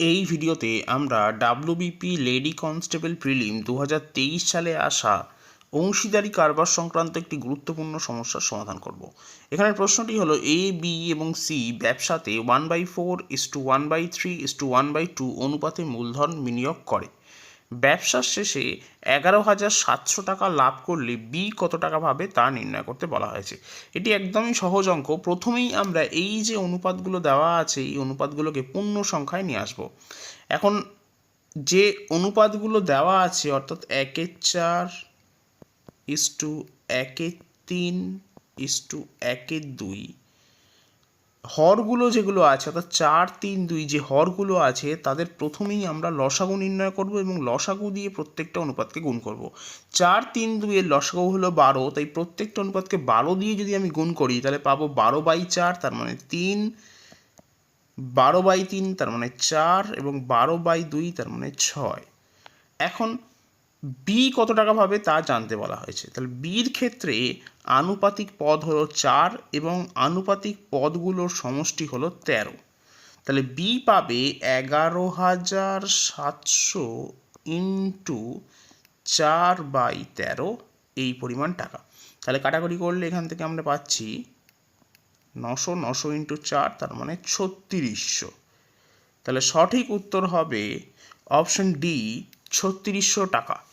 এই ভিডিওতে আমরা ডাব্লিউবিপি লেডি কনস্টেবল প্রিলিম দু হাজার তেইশ সালে আসা অংশীদারি কারবার সংক্রান্ত একটি গুরুত্বপূর্ণ সমস্যার সমাধান করব। এখানের প্রশ্নটি হলো এ বি এবং সি ব্যবসাতে one by four is two one by three is two one by two অনুপাতে মূলধন বিনিয়োগ করে। ব্যবসার শেষে এগারো হাজার সাতশো টাকা লাভ করলে বি কত টাকা পাবে তা নির্ণয় করতে বলা হয়েছে। এটি একদমই সহজ অঙ্ক। প্রথমেই আমরা এই যে অনুপাতগুলো দেওয়া আছে, এই অনুপাতগুলোকে পূর্ণ সংখ্যায় নিয়ে আসব। এখন যে অনুপাতগুলো দেওয়া আছে, অর্থাৎ একের চার ইস টু একের তিন ইস টু একের দুই হরগুলো যেগুলো আছে, অর্থাৎ চার, তিন, দুই যে হরগুলো আছে, তাদের প্রথমেই আমরা লসাগু নির্ণয় করব এবং লসাগু দিয়ে প্রত্যেকটা অনুপাতকে গুণ করব। চার, তিন, দুইয়ের লসাগু হলো বারো, তাই প্রত্যেকটা অনুপাতকে বারো দিয়ে যদি আমি গুণ করি, তাহলে পাবো বারো বাই চার, তার মানে তিন, বারো বাই তিন, তার মানে চার, এবং বারো বাই দুই, তার মানে ছয়। এখন বি কত টাকা পাবে তা জানতে বলা হয়েছে। তাহলে বির ক্ষেত্রে আনুপাতিক পদ হলো চার এবং আনুপাতিক পদগুলোর সমষ্টি হলো তেরো। তাহলে বি পাবে এগারো হাজার সাতশো ইন্টু চার বাই তেরো, এই পরিমাণ টাকা। তাহলে কাটাকুটি করলে এখান থেকে আমরা পাচ্ছি নশো নশো ইন্টু চার, তার মানে ছত্রিশশো। তাহলে সঠিক উত্তর হবে অপশন ডি, ছত্রিশশো টাকা।